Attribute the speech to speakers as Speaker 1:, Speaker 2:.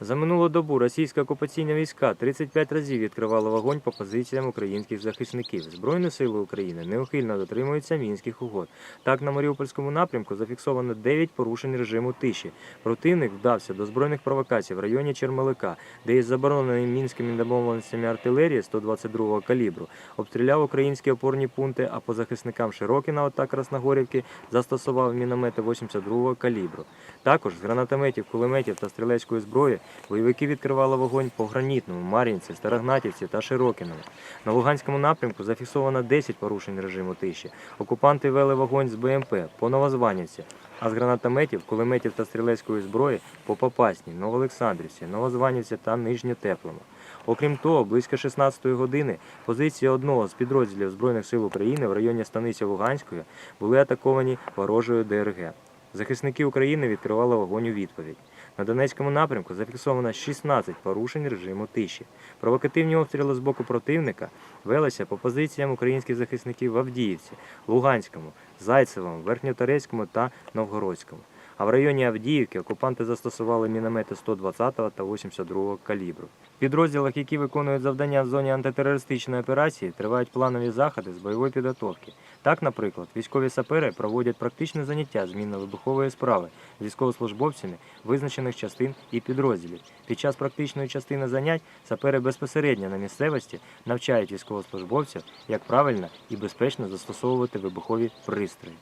Speaker 1: За минулу добу російські окупаційні війська 35 разів відкривали вогонь по позиціям українських захисників. Збройні сили України неухильно дотримуються мінських угод. Так, на Маріупольському напрямку зафіксовано 9 порушень режиму тиші. Противник вдався до збройних провокацій в районі Чермалика, де із забороненої мінськими домовленостями артилерії 122-го калібру обстріляв українські опорні пункти, а по захисникам Широкіна та Красногорівки застосував міномети 82-го калібру. Також з гранатометів, кулеметів та стрілецької зброї бойовики відкривали вогонь по Гранітному, Мар'їнці, Старогнатівці та Широкіному. На Луганському напрямку зафіксовано 10 порушень режиму тиші. Окупанти вели вогонь з БМП по Новозванівці, а з гранатометів, кулеметів та стрілецької зброї по Попасній, Новоолександрівці, Новозванівці та Нижньотеплому. Окрім того, близько 16-ї години позиції одного з підрозділів Збройних сил України в районі станиці Луганської були атаковані ворожою ДРГ. Захисники України відкривали вогонь у відповідь. На Донецькому напрямку зафіксовано 16 порушень режиму тиші. Провокативні обстріли з боку противника велися по позиціям українських захисників в Авдіївці, Луганському, Зайцевому, Верхньоторецькому та Новгородському. А в районі Авдіївки окупанти застосували міномети 120 та 82-го калібру. В підрозділах, які виконують завдання в зоні антитерористичної операції, тривають планові заходи з бойової підготовки. Так, наприклад, військові сапери проводять практичне заняття з мінно-вибухової справи з військовослужбовцями визначених частин і підрозділів. Під час практичної частини занять сапери безпосередньо на місцевості навчають військовослужбовців, як правильно і безпечно застосовувати вибухові пристрої.